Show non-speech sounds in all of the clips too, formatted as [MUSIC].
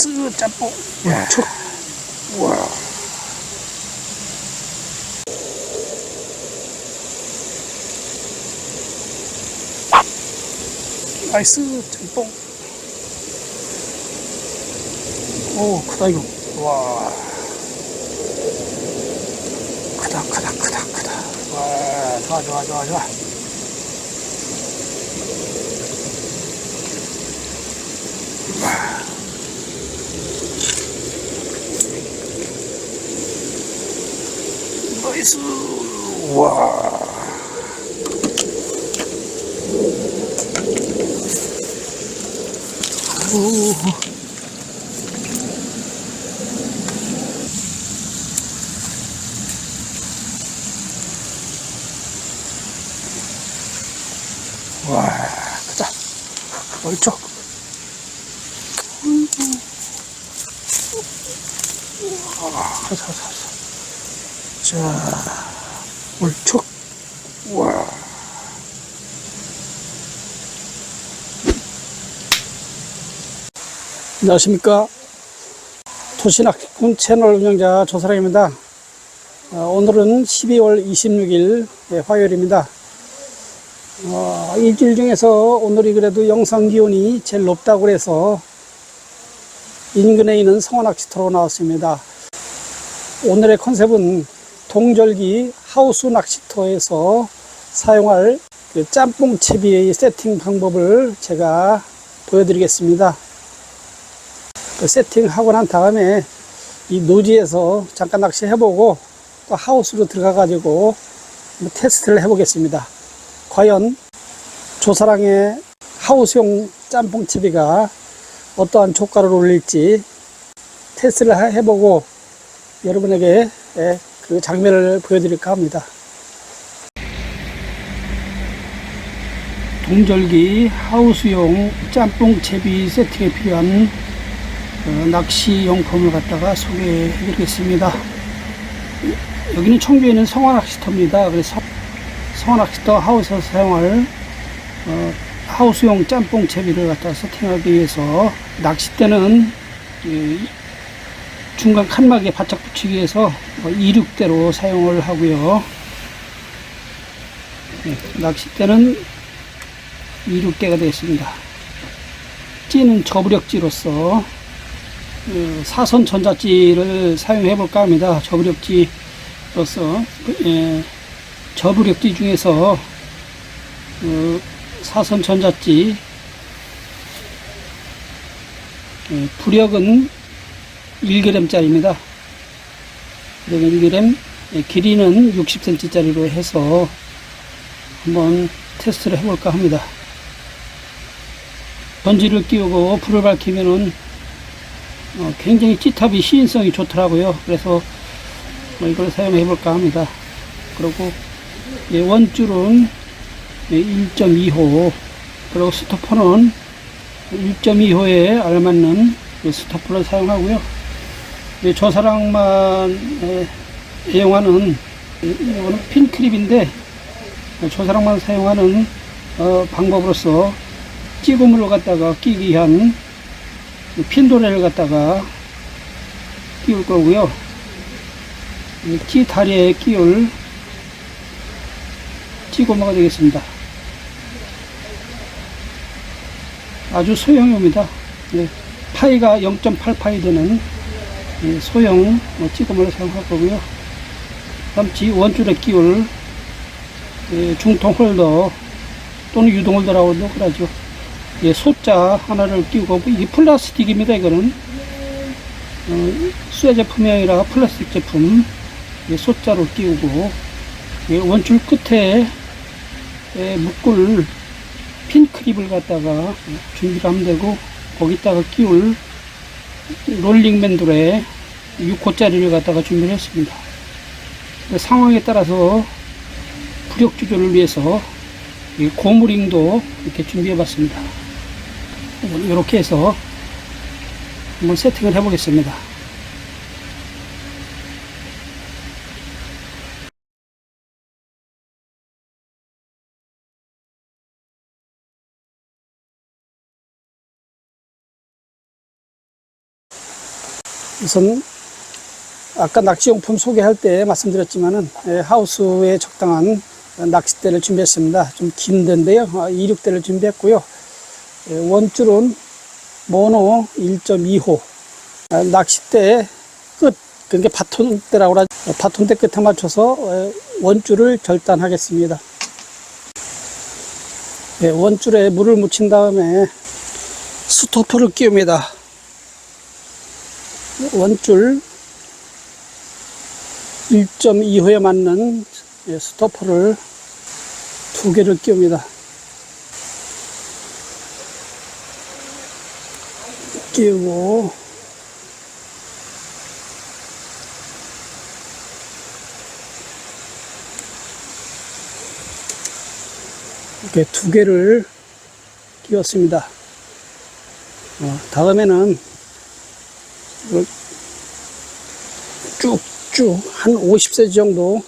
나이스 짬뽕 척 와. 나이스 짬뽕 오 크다 이거 와 크다 크다 크다 크다 와 좋아 좋아 좋 아좋아 나이스 와 아우 와 가자 얼쩍 아, 가자 가자 가자 자, 울척. 와. 안녕하십니까. 도시낚시꾼 채널 운영자 조사랑입니다. 어, 오늘은 12월 26일 화요일입니다. 어, 일주일 중에서 오늘이 그래도 영상 기온이 제일 높다고 해서 인근에 있는 성원낚시터로 나왔습니다. 오늘의 컨셉은 동절기 하우스 낚시터에서 사용할 그 짬뽕 채비의 세팅 방법을 제가 보여드리겠습니다. 그 세팅하고 난 다음에 이 노지에서 잠깐 낚시 해보고 또 하우스로 들어가 가지고 테스트를 해보겠습니다. 과연 조사랑의 하우스용 짬뽕 채비가 어떠한 효과를 올릴지 테스트를 해보고 여러분에게 예, 그 장면을 보여드릴까 합니다. 동절기 하우스용 짬뽕 채비 세팅에 필요한 어, 낚시 용품을 갖다가 소개해 드리겠습니다. 여기는 청주에 있는 성화낚시터입니다. 그래서 성화낚시터 하우스에서 사용할 어, 하우스용 짬뽕 채비를 갖다 세팅하기 위해서 낚싯대는 이, 중간 칸막이에 바짝 붙이기 위해서 26대로 사용을 하고요. 네, 낚싯대는 26대가 되겠습니다. 찌는 저부력지로서 어, 사선 전자찌를 사용해 볼까 합니다. 저부력지로서 예, 저부력지 중에서 어, 사선 전자찌 예, 부력은 1g짜리입니다. 1g, 예, 길이는 60cm짜리로 해서 한번 테스트를 해볼까 합니다. 전지를 끼우고 불을 밝히면은 어, 굉장히 찌탑이 시인성이 좋더라고요. 그래서 뭐 이걸 사용해 볼까 합니다. 그리고 예, 원줄은 1.2호 그리고 스토퍼는 1.2호에 알맞는 스토퍼를 사용하고요. 예, 저 사랑만 예, 애용하는 이거는 핀크립인데 저 사랑만 사용하는 어, 방법으로서 찌구물을 갖다가 끼기 위한 핀도레를 갖다가 끼울 거고요. 찌 다리에 끼울 찌고마가 되겠습니다. 아주 소형입니다. 네, 파이가 0.8파이 되는 예, 소형 찌고마를 사용할 거고요. 다음 지 원줄에 끼울 예, 중통 홀더 또는 유동 홀더라고도 그러죠. 예, 소자 하나를 끼우고 이게 플라스틱입니다. 이거는 어, 쇠 제품이 아니라 플라스틱 제품 예, 소자로 끼우고 예, 원줄 끝에 예, 묶을 핀 크립을 갖다가 준비를 하면 되고 거기다가 끼울 롤링 맨돌에 6호짜리를 갖다가 준비를 했습니다. 그 상황에 따라서 부력 조절을 위해서 이 고무링도 이렇게 준비해 봤습니다. 이렇게 해서 한번 세팅을 해 보겠습니다. 우선 아까 낚시용품 소개할 때 말씀드렸지만은 예, 하우스에 적당한 낚싯대를 준비했습니다. 좀 긴 데인데요. 아, 26대를 준비했고요. 예, 원줄은 모노 1.2호 아, 낚싯대 끝 그게 바톤대라고 하죠. 바톤대 끝에 맞춰서 예, 원줄을 절단하겠습니다. 예, 원줄에 물을 묻힌 다음에 스토퍼를 끼웁니다. 원줄 1.2호에 맞는 예, 스토퍼를 두 개를 끼웁니다. 끼우고 이렇게 두 개를 끼웠습니다. 어, 다음에는 쭉쭉 한 50cm 정도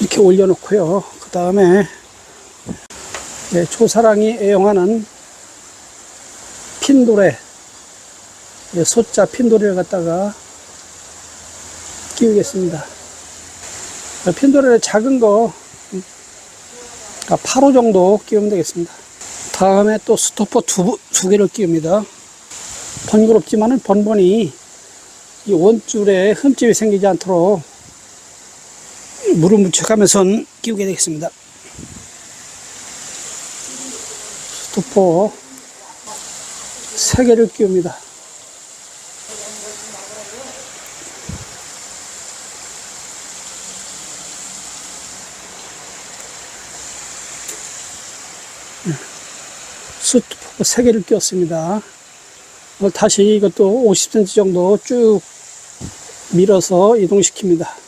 이렇게 올려놓고요. 그 다음에 네, 조사랑이 애용하는 핀도레 네, 소자 핀도레를 갖다가 끼우겠습니다. 어, 핀도레 작은 거 8호 정도 끼우면 되겠습니다. 다음에 또 스토퍼 두, 두 개를 끼웁니다. 번거롭지만은 번번이 이 원줄에 흠집이 생기지 않도록 물을 묻혀가면서 끼우게 되겠습니다. 스토퍼 세 개를 끼웁니다. 스토퍼 세 개를 끼웠습니다. 이걸 다시 이것도 50cm 정도 쭉 밀어서 이동시킵니다.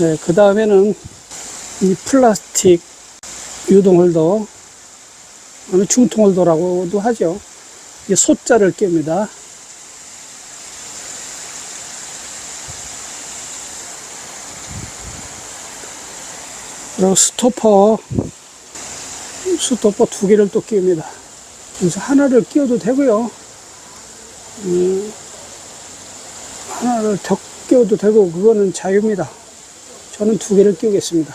네, 그 다음에는 이 플라스틱 유동홀더, 아니면 중통홀더라고도 하죠. 이 소자를 낍니다. 그리고 스토퍼, 스토퍼 두 개를 또 끼웁니다. 그래서 하나를 끼워도 되고요. 음, 하나를 더 끼워도 되고, 그거는 자유입니다. 저는 두 개를 끼우겠습니다.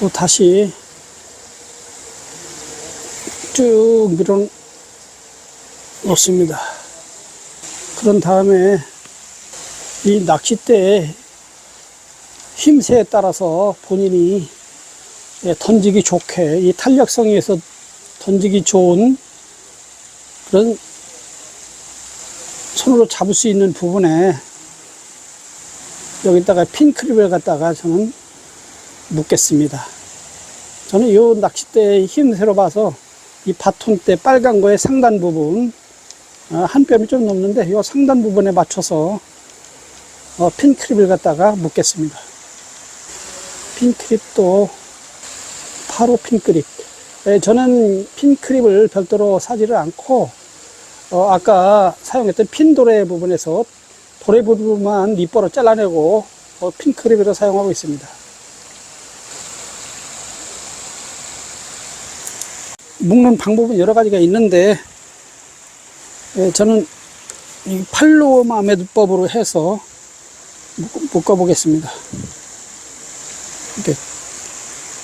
또 다시 쭉 밀어 놓습니다. 그런 다음에 이 낚싯대의 힘새에 따라서 본인이 예, 던지기 좋게 이 탄력성에서 던지기 좋은 그런 손으로 잡을 수 있는 부분에 여기다가 핀크립을 갖다가 저는 묶겠습니다. 저는 이 낚싯대의 힘새로 봐서 이 바톤대 빨간 거의 상단 부분 어, 한 뼘이 좀 넘는데 이 상단 부분에 맞춰서 어, 핀크립을 갖다가 묶겠습니다. 핀크립도 바로 핀크립. 예, 저는 핀크립을 별도로 사지를 않고 어, 아까 사용했던 핀도레 부분에서 도레 부분만 밑보로 잘라내고 어, 핀 크립으로 사용하고 있습니다. 묶는 방법은 여러 가지가 있는데 예, 저는 이 팔로마 매듭법으로 해서 묶어 보겠습니다. 이렇게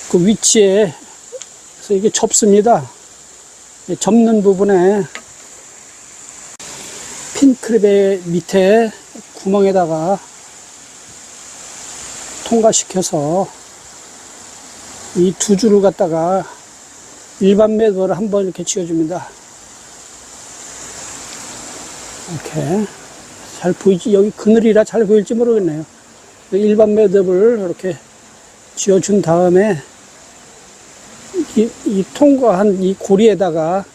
그 위치에 그래서 이게 접습니다. 이 접는 부분에 핀 크랩의 밑에 구멍에다가 통과시켜서 이 두 줄을 갖다가 일반 매듭을 한번 이렇게 지어줍니다. 이렇게 잘 보이지? 여기 그늘이라 잘 보일지 모르겠네요. 일반 매듭을 이렇게 지어준 다음에 이, 이 통과한 이 고리에다가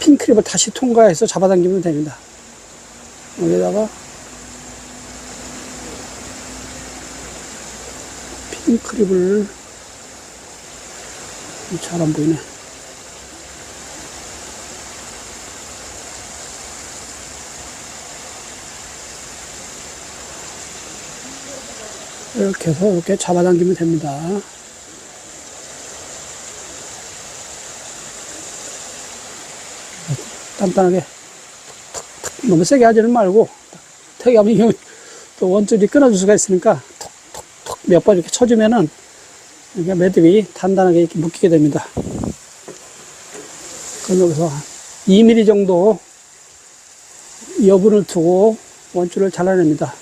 핀 크립을 다시 통과해서 잡아당기면 됩니다. 여기다가 핀 크립을 잘 안 보이네. 이렇게 해서 이렇게 잡아당기면 됩니다. 단단하게 툭툭툭 너무 세게 하지는 말고 되게 하면 이게 또 원줄이 끊어질 수가 있으니까 톡톡톡 몇 번 이렇게 쳐주면은 이게 매듭이 단단하게 이렇게 묶이게 됩니다. 그럼 여기서 2mm 정도 여분을 두고 원줄을 잘라냅니다.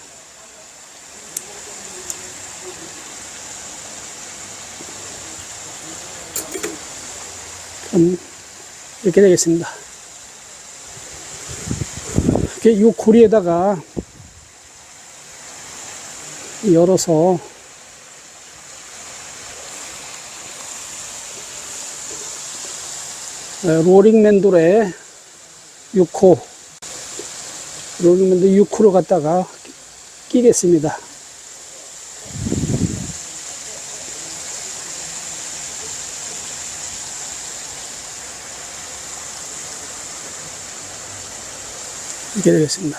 이렇게 되겠습니다. 이렇게 이 고리에다가 열어서 에, 로링맨돌에 6호 로링맨돌 6호를 갖다가 끼겠습니다. 이렇게 되겠습니다.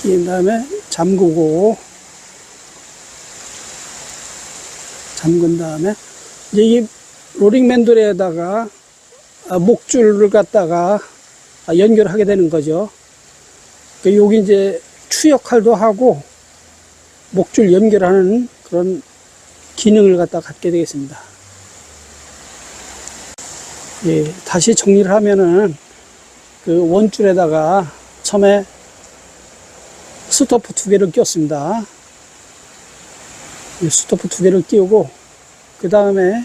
끼인 다음에 잠그고 잠근 다음에 이제 이 로링 맨돌에다가 아, 목줄을 갖다가 아, 연결하게 되는 거죠. 그 여기 이제 추 역할도 하고 목줄 연결하는 그런 기능을 갖다 갖게 되겠습니다. 예, 다시 정리를 하면은 그 원줄에다가 처음에 스토프 두 개를 끼웠습니다. 이 스토프 두 개를 끼우고 그 다음에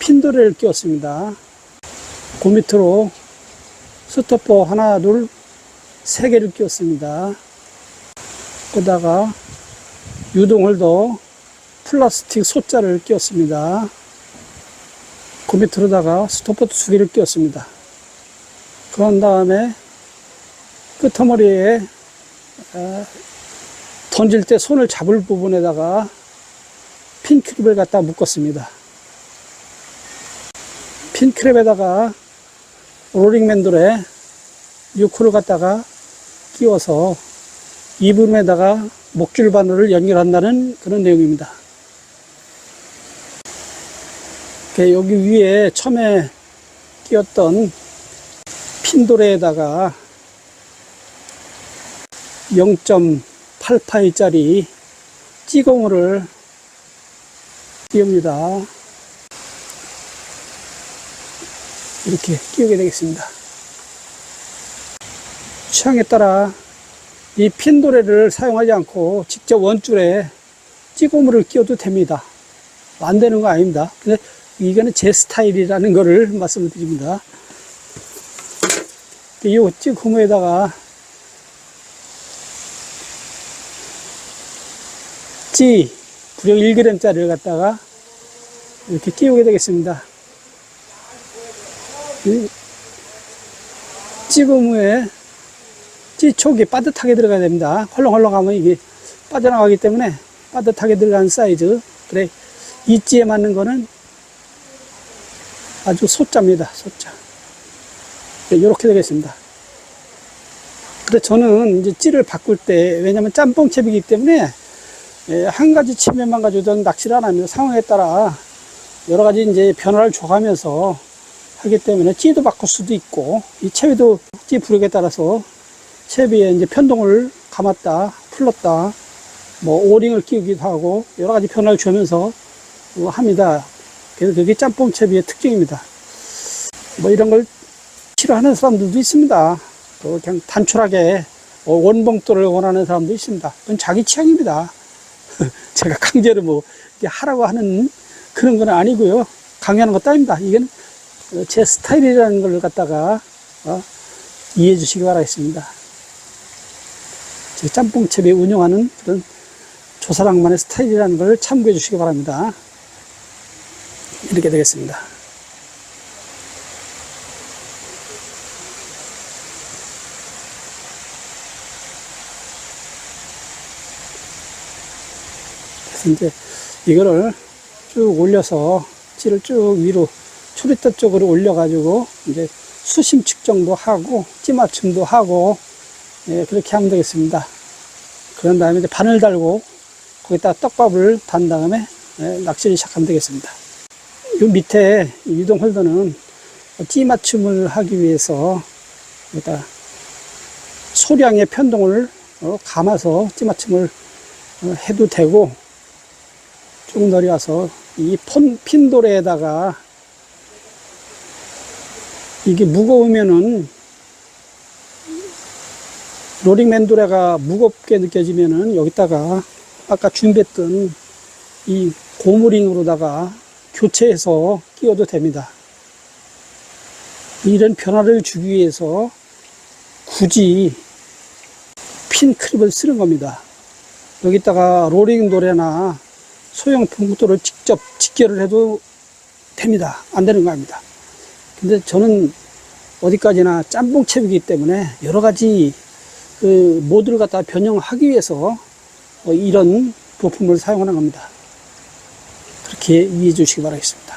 핀도레를 끼웠습니다. 그 밑으로 스토퍼 하나, 둘, 세 개를 끼웠습니다. 거다가 유동홀더 플라스틱 소자를 끼웠습니다. 그 밑으로다가 스토퍼 두 개를 끼웠습니다. 그런 다음에 끄트머리에 어, 던질 때 손을 잡을 부분에다가 핀 크랩을 갖다 묶었습니다. 핀 크랩에다가 롤링 맨돌에 유크를 갖다가 끼워서 이 부분에다가 목줄 바늘을 연결한다는 그런 내용입니다. 이렇게 여기 위에 처음에 끼웠던 핀도레에다가 0.8파이짜리 찌공을 끼웁니다. 이렇게 끼우게 되겠습니다. 취향에 따라 이 핀도레를 사용하지 않고 직접 원줄에 찌고물을 끼워도 됩니다. 안 되는 거 아닙니다. 근데 이거는 제 스타일이라는 거를 말씀을 드립니다. 이 찌고물에다가 찌 부력 1g짜리를 갖다가 이렇게 끼우게 되겠습니다. 이 찌고무에 찌촉이 빠듯하게 들어가야 됩니다. 헐렁헐렁 하면 이게 빠져나가기 때문에 빠듯하게 들어가는 사이즈. 그래, 이 찌에 맞는 거는 아주 소자입니다. 소자. 이렇게 되겠습니다. 근데 저는 이제 찌를 바꿀 때, 왜냐면 짬뽕 채비이기 때문에 예, 한 가지 칩에만 가지고는 낚시를 안 합니다. 상황에 따라 여러 가지 이제 변화를 줘가면서 하기 때문에 찌도 바꿀 수도 있고, 이 채비도 찌 부력에 따라서 채비에 이제 편동을 감았다, 풀렀다, 뭐 오링을 끼우기도 하고 여러 가지 변화를 주면서 뭐 합니다. 그래서 그게 짬뽕 채비의 특징입니다. 뭐 이런 걸 싫어하는 사람들도 있습니다. 또 그냥 단촐하게 원봉도를 원하는 사람도 있습니다. 그건 자기 취향입니다. [LAUGHS] 제가 강제로 뭐 하라고 하는 그런 건 아니고요. 강요하는 것도 아닙니다. 이건 제 스타일이라는 걸 갖다가 어, 이해해 주시기 바라겠습니다. 제 짬뽕채비 운영하는 그런 조사랑만의 스타일이라는 걸 참고해 주시기 바랍니다. 이렇게 되겠습니다. 이제 이거를 쭉 올려서 찌를 쭉 위로 초리대 쪽으로 올려가지고 이제 수심 측정도 하고 찌 맞춤도 하고 예, 그렇게 하면 되겠습니다. 그런 다음에 이제 바늘 달고 거기다 떡밥을 단 다음에 예, 낚시를 시작하면 되겠습니다. 이 밑에 이 유동 홀더는 찌 맞춤을 하기 위해서 여기다 소량의 편동을 어, 감아서 찌 맞춤을 어, 해도 되고 쭉 내려와서 이 폰, 핀도레에다가 이게 무거우면은 로링 맨도레가 무겁게 느껴지면은 여기다가 아까 준비했던 이 고무링으로다가 교체해서 끼워도 됩니다. 이런 변화를 주기 위해서 굳이 핀 크립을 쓰는 겁니다. 여기다가 로링 도레나 소형 분구도를 직접 직결을 해도 됩니다. 안 되는 거 아닙니다. 근데 저는 어디까지나 짬뽕 채비이기 때문에 여러 가지 그 모드를 갖다 변형하기 위해서 어, 이런 부품을 사용하는 겁니다. 그렇게 이해해 주시기 바라겠습니다.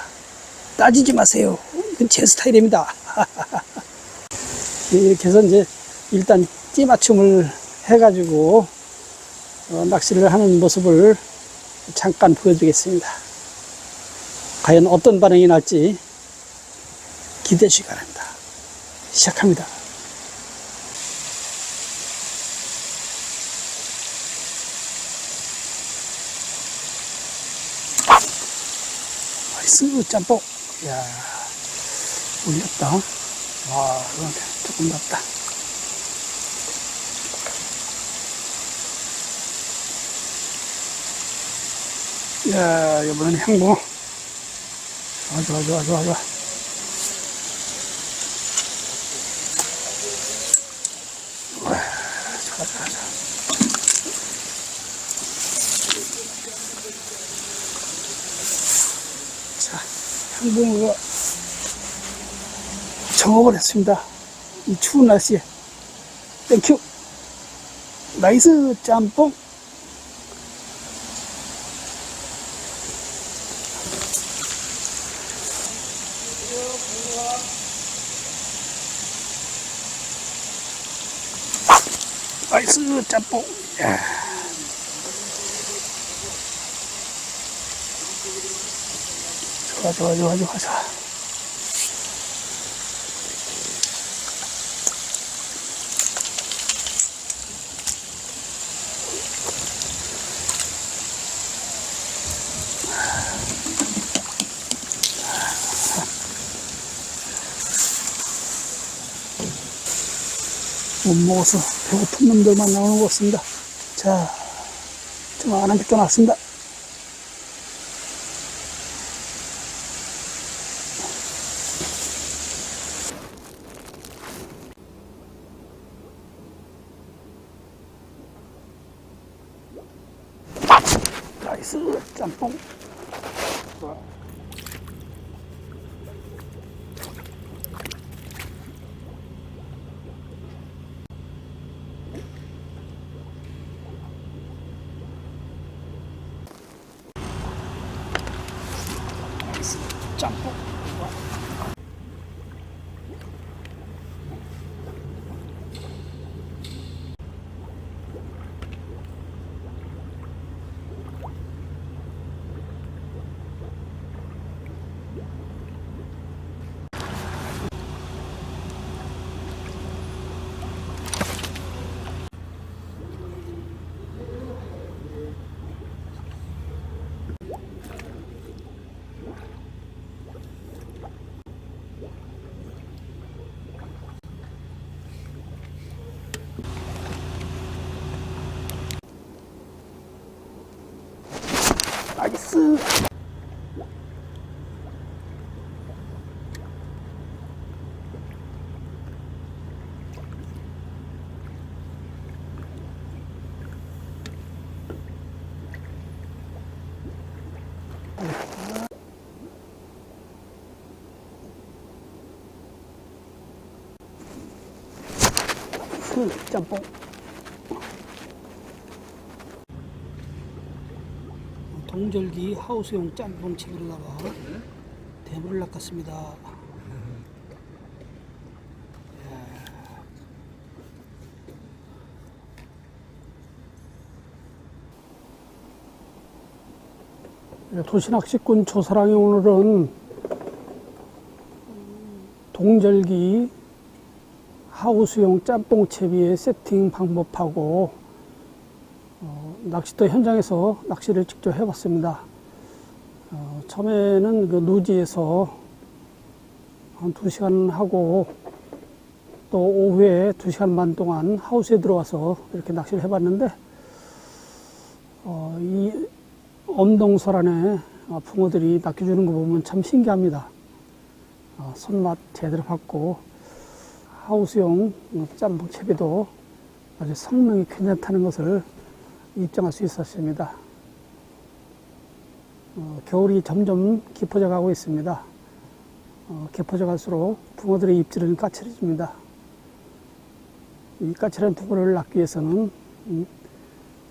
따지지 마세요. 이건 제 스타일입니다. [LAUGHS] 이렇게 해서 이제 일단 찌 맞춤을 해가지고 어, 낚시를 하는 모습을 잠깐 보여드리겠습니다. 과연 어떤 반응이 날지 기대해 주시기 바랍니다. 시작합니다. 나이스 짬뽕. 야 올렸다. 와, 이건 조금 낫다. 야, 이번엔 향봉. 좋아, 좋아, 좋아, 좋아, 좋아. 와, 좋아, 좋아, 좋아. 자, 향봉으로 정어버렸습니다. 이 추운 날씨에. 땡큐. 나이스 짬뽕. 나이스 짬뽕. 야. 좋아, 좋아, 좋아, 좋아, 좋아. 못 먹어서 배고픈 놈들만 나오는 것 같습니다. 자, 조만한 게또 나왔습니다. 나이스 짬뽕. 좋아. 나이 스 짬뽕. 나이 동절기 하우스용 짬뽕 채비로다가 대물을 낚았습니다. 예, 도시낚시꾼 조사랑이 오늘은 동절기 하우스용 짬뽕 채비의 세팅 방법하고 어, 낚시터 현장에서 낚시를 직접 해봤습니다. 어, 처음에는 그 누지에서 한 2시간 하고 또 오후에 2시간 반 동안 하우스에 들어와서 이렇게 낚시를 해봤는데 어, 이 엄동설 안에 어, 붕어들이 낚여주는 거 보면 참 신기합니다. 어, 손맛 제대로 받고 하우스용 어, 짬뽕 채비도 아주 성능이 괜찮다는 것을 입증할 수 있었습니다. 어, 겨울이 점점 깊어져 가고 있습니다. 어, 깊어져 갈수록 붕어들의 입질은 까칠해집니다. 이 까칠한 붕어를 낳기 위해서는 음,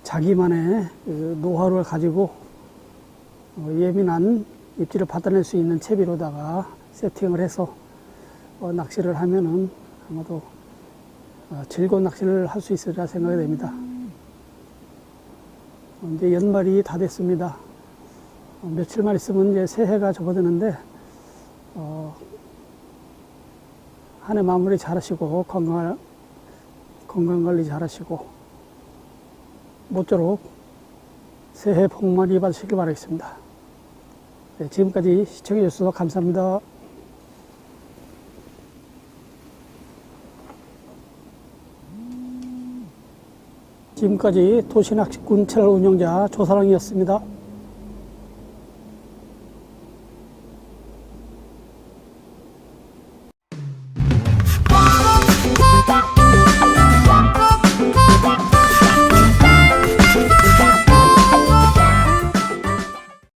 자기만의 그 노하우를 가지고 어, 예민한 입질을 받아낼 수 있는 채비로다가 세팅을 해서 어, 낚시를 하면은 아마도 어, 즐거운 낚시를 할 수 있으리라 생각이 됩니다. 어, 이제 연말이 다 됐습니다. 어, 며칠만 있으면 이제 새해가 접어드는데 어, 한 해 마무리 잘하시고 건강 건강 관리 잘하시고 모쪼록 새해 복 많이 받으시길 바라겠습니다. 네, 지금까지 시청해 주셔서 감사합니다. 지금까지 도시낚시꾼 채널 운영자 조사랑이었습니다.